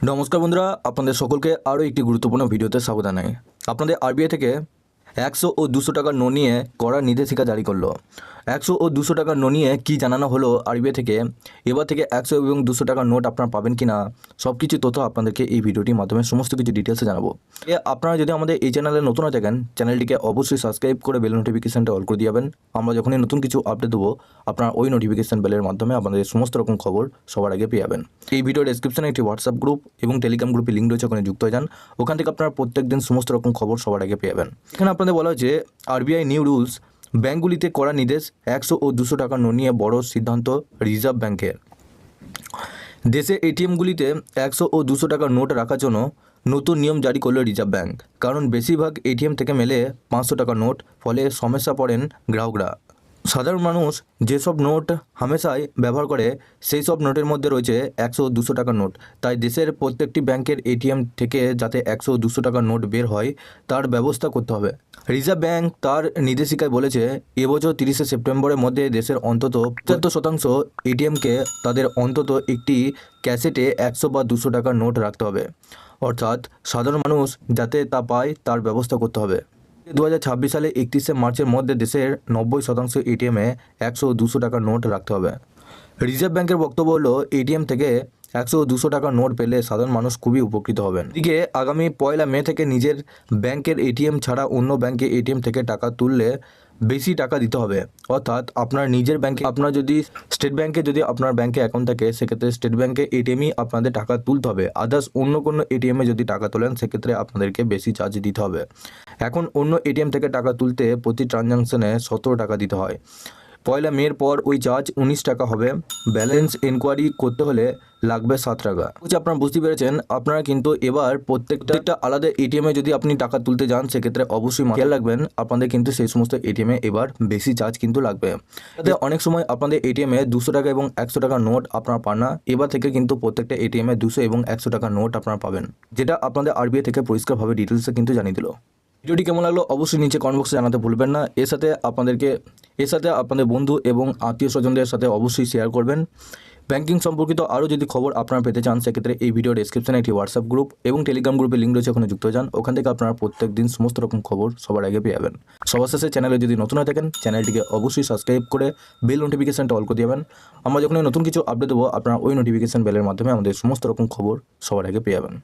নমস্কার বন্ধুরা আপনাদের সকলকে আরও একটি গুরুত্বপূর্ণ ভিডিওতে স্বাগত জানাই। আপনাদের আরবিআই থেকে একশো ও দুশো টাকার নো নিয়ে কড়া নির্দেশিকা জারি করল। একশো ও দুশো টাকার নো নিয়ে কী জানানো হলো আরবিআই থেকে? এবার থেকে একশো এবং দুশো টাকার নোট আপনারা পাবেন কি না সব কিছু তথ্য আপনাদেরকে এই ভিডিওটির মাধ্যমে সমস্ত কিছু ডিটেলসে জানাব। এ, আপনারা যদি আমাদের এই চ্যানেলে নতুন থাকেন, চ্যানেলটিকে অবশ্যই সাবস্ক্রাইব করে বেল নোটিফিকেশানটা অল করে দিয়াবেন আমরা যখনই নতুন কিছু আপডেট দেবো, আপনারা ওই নোটিফিকেশান বেলের মাধ্যমে আপনাদের সমস্ত রকম খবর সবার আগে পেয়ে যাবেন। এই ভিডিও ডেসক্রিপশনে একটি হোয়াটসঅ্যাপ গ্রুপ এবং টেলিগ্রাম গ্রুপে লিঙ্ক রয়েছে, ওখানে যুক্ত হয়ে যান। ওখান থেকে আপনারা প্রত্যেক দিন সমস্ত রকম খবর সবার আগে পেয়ে যাবেন। এখানে আপনাদের বলা হয়েছে, আরবিআই নিউ রুলস ব্যাঙ্কগুলিতে করা নির্দেশ একশো ও দুশো টাকা নো নিয়ে বড় সিদ্ধান্ত রিজার্ভ ব্যাংকের দেশে এটিএমগুলিতে একশো ও দুশো টাকার নোট রাখার জন্য নতুন নিয়ম জারি করল রিজার্ভ ব্যাঙ্ক কারণ বেশিরভাগ এটিএম থেকে মেলে পাঁচশো টাকার নোট, ফলে সমস্যা পড়েন গ্রাহকরা। সাধারণ মানুষ যেসব নোট হামেশাই ব্যবহার করে, সেই সব নোটের মধ্যে রয়েছে একশো দুশো টাকার নোট। তাই দেশের প্রত্যেকটি ব্যাংকের এটিএম থেকে যাতে একশো দুশো টাকার নোট বের হয়, তার ব্যবস্থা করতে হবে। রিজার্ভ ব্যাংক তার নির্দেশিকায় বলেছে, এবছর তিরিশে সেপ্টেম্বরের মধ্যে দেশের অন্তত পঁচাত্তর শতাংশ এটিএমকে তাদের অন্তত একটি ক্যাসেটে একশো বা দুশো টাকার নোট রাখতে হবে। অর্থাৎ সাধারণ মানুষ যাতে তা পায়, তার ব্যবস্থা করতে হবে। দু হাজার ছাব্বিশ সালে একত্রিশে মার্চের মধ্যে দেশের নব্বই শতাংশ এটিএমে একশো দুশো টাকার নোট রাখতে হবে। রিজার্ভ ব্যাংকের বক্তব্য হলো এটিএম থেকে একশো দুশো টাকার নোট পেলে সাধারণ মানুষ খুবই উপকৃত হবেন। এদিকে আগামী পয়লা মে থেকে নিজের ব্যাংকের এটিএম ছাড়া অন্য ব্যাংকে এটিএম থেকে টাকা তুললে বেশি টাকা দিতে হবে। অর্থাৎ আপনার নিজের ব্যাংকে আপনার যদি স্টেট ব্যাংকে যদি আপনার ব্যাংকে অ্যাকাউন্ট থাকে, সেক্ষেত্রে স্টেট ব্যাংকে এটিএমই আপনাদের টাকা তুলতে হবে। আদার্স অন্য কোনো এটিএমে যদি টাকা তোলেন, সেক্ষেত্রে আপনাদেরকে বেশি চার্জ দিতে হবে। এখন অন্য এটিএম থেকে টাকা তুলতে প্রতি ট্রানজাকশনে সতেরো টাকা দিতে হয়। পয়লা মের পর ওই চার্জ উনিশ টাকা হবে। ব্যালেন্স এনকোয়ারি করতে হলে লাগবে সাত টাকা। বলছি আপনারা বুঝতে পেরেছেন আপনারা কিন্তু এবার প্রত্যেকটা আলাদা এটিএমে যদি আপনি টাকা তুলতে যান সেক্ষেত্রে অবশ্যই খেয়াল রাখবেন আপনাদের কিন্তু সেই সমস্ত এটিএমে এবার বেশি চার্জ কিন্তু লাগবে। তাতে অনেক সময় আপনাদের এটিএমে দুশো টাকা এবং একশো টাকার নোট আপনারা পান না এবার থেকে কিন্তু প্রত্যেকটা এটিএমে দুশো এবং একশো টাকার নোট আপনারা পাবেন যেটা আপনাদের আরবিআই থেকে পরিষ্কারভাবে ডিটেলসে কিন্তু জানিয়ে দিল। ভিডিওটি কেমন লাগল অবশ্যই নিচে কমেন্ট বক্সে জানাতে ভুলবেন না। এর সাথে আপনাদেরকে, এর সাথে আপনাদের বন্ধু এবং আত্মীয় স্বজনদের সাথে অবশ্যই শেয়ার করবেন। ব্যাংকিং সম্পর্কিত আরও যদি খবর আপনারা পেতে চান, সেক্ষেত্রে এই ভিডিও ডেসক্রিপশনে একটি হোয়াটসঅ্যাপ গ্রুপ এবং টেলিগ্রাম গ্রুপে লিঙ্ক রয়েছে, ওখানে যুক্ত যান। ওখান থেকে আপনারা প্রত্যেক দিন সমস্ত রকম খবর সবার আগে পেয়ে যাবেন। সবার শেষে চ্যানেলে যদি নতুন হয়ে থাকেন চ্যানেলটিকে অবশ্যই সাবস্ক্রাইব করে বেল নোটিফিকেশানটা অল করে দেবেন আমরা যখন নতুন কিছু আপডেট দেবো, আপনারা ওই নোটিফিকেশান বেলের মাধ্যমে আমাদের সমস্ত রকম খবর সবার আগে পেয়ে যাবেন।